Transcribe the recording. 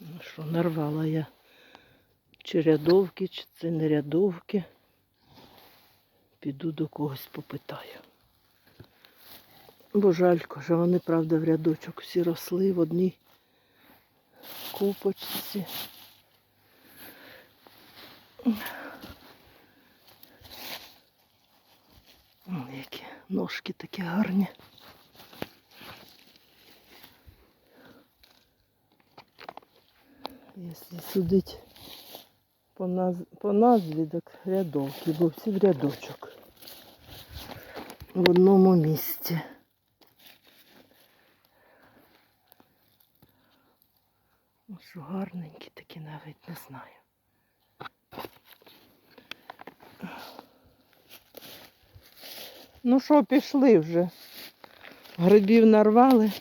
Ну що, нарвала я чи рядовки, чи це не рядовки. Піду до когось попитаю. Бо жалько, що вони, правда, в рядочок всі росли в одній купочці. Які ножки такі гарні. Якщо судить по, наз... по назві, так рядовки, бо всі в рядочок. В одному місці. Ну, що гарненькі такі навіть не знаю. Ну що, пішли вже. Грибів нарвали.